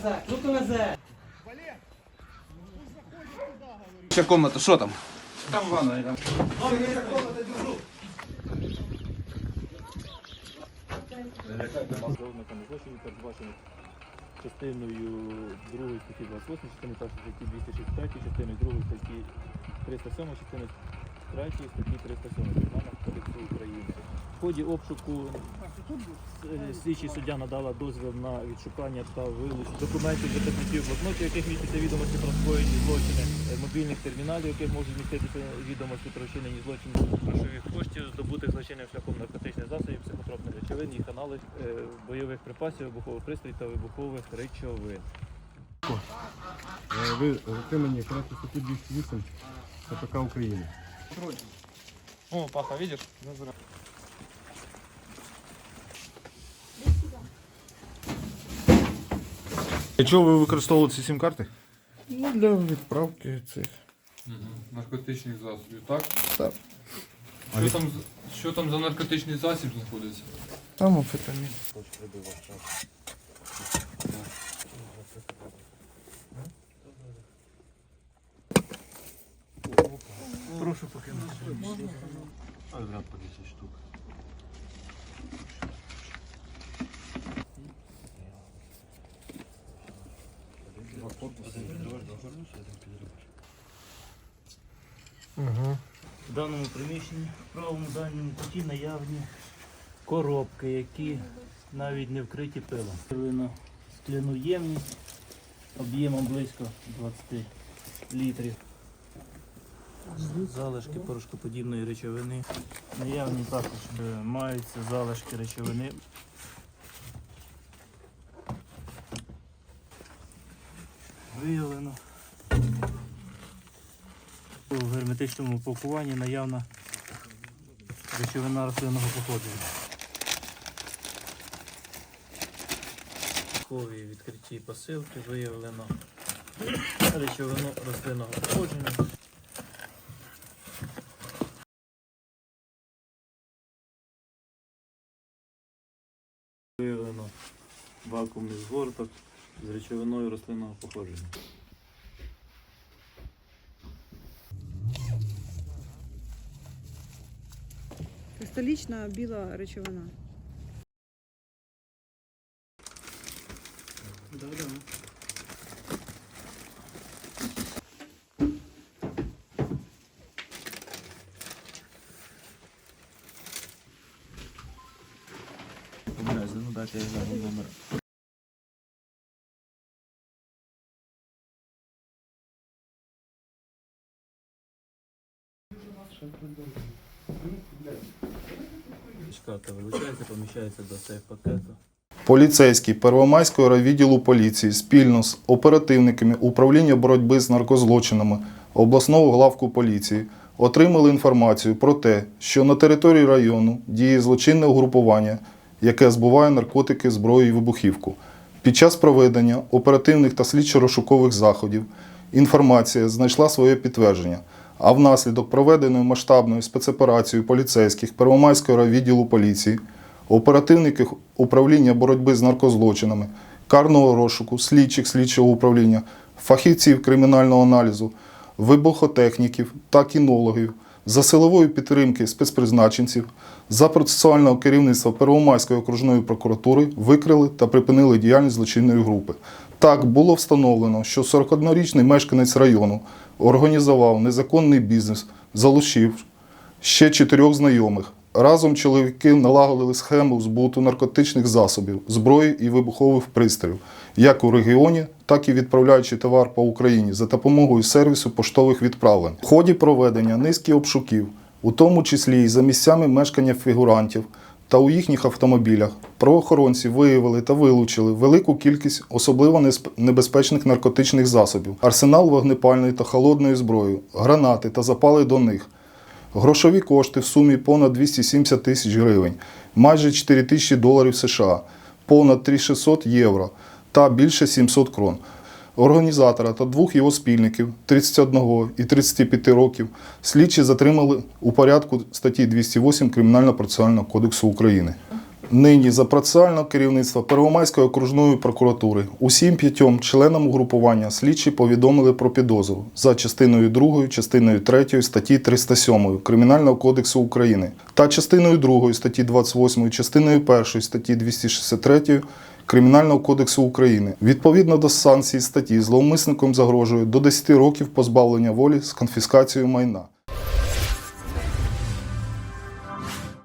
везе, круто везе. Ще комната, що там? Там ванна, там. Частиною 2 статті 28, частиною 1 статті 265, частиною 2 статті 307, частиною 3 статті 307 Кримінального кодексу України. В ході обшуку е, слідчий суддя надала дозвіл на відшукання та вилучення документів записників блокнотів, яких містяться відомості про скоєні злочини, е, мобільних терміналів, яких можуть міститися відомості про вчинені злочини, грошових коштів, здобутих злочинним шляхом наркотичних засобів, психотропних речовин, їх аналог е, бойових припасів, вибухових пристроїв та вибухових речовин. Ви затримані порядку статті 208 КПК України. О, паха, видишь? Для чого ви використовували ці сім-карти? Ну, для відправки цих. Наркотичних засобів, так? Так. Що там, з- що там за наркотичний засіб знаходиться? Там амфетамін. Прошу покинути. В даному приміщенні в правому дальньому куті наявні коробки, які навіть не вкриті пилом. Вилено скляну ємність об'ємом близько 20 літрів. Залишки порошкоподібної речовини. Наявні також е, маються залишки речовини. Виявлено. У герметичному упакуванні наявна речовина рослинного походження. Хові відкриті посилки виявлено речовину рослинного походження. Виявлено вакуумний згорток з речовиною рослинного походження. Кристалічна біла речовина. Помиляюсь, ну дайте я гляну номер. Вилучається, поміщається до сейф пакету. Поліцейські Первомайського райвідділу поліції спільно з оперативниками управління боротьби з наркозлочинами обласного главку поліції отримали інформацію про те, що на території району діє злочинне угрупування, яке збуває наркотики, зброю і вибухівку. Під час проведення оперативних та слідчо-розшукових заходів інформація знайшла своє підтвердження. А внаслідок проведеної масштабної спецоперації поліцейських Первомайського райвідділу поліції оперативники управління боротьби з наркозлочинами, карного розшуку, слідчих слідчого управління, фахівців кримінального аналізу, вибухотехніків та кінологів, за силової підтримки спецпризначенців, за процесуального керівництва Первомайської окружної прокуратури викрили та припинили діяльність злочинної групи. Так було встановлено, що 41-річний мешканець району організував незаконний бізнес, залучив ще чотирьох знайомих. Разом чоловіки налагодили схему збуту наркотичних засобів, зброї і вибухових пристроїв, як у регіоні, так і відправляючи товар по Україні за допомогою сервісу поштових відправлень. В ході проведення низки обшуків, у тому числі і за місцями мешкання фігурантів та у їхніх автомобілях, правоохоронці виявили та вилучили велику кількість особливо небезпечних наркотичних засобів, арсенал вогнепальної та холодної зброї, гранати та запали до них. Грошові кошти в сумі понад 270 тисяч гривень, майже 4 тисячі доларів США, понад 3600 євро та більше 700 крон. Організатора та двох його спільників 31 і 35 років слідчі затримали у порядку статті 208 Кримінально-процесуального кодексу України. Нині за процесуального керівництва Первомайської окружної прокуратури усім п'ятьом членам угрупування слідчі повідомили про підозру за частиною 2, частиною 3 статті 307 Кримінального кодексу України та частиною 2 статті 28, частиною 1 статті 263 Кримінального кодексу України. Відповідно до санкцій статті зловмисником загрожує до 10 років позбавлення волі з конфіскацією майна.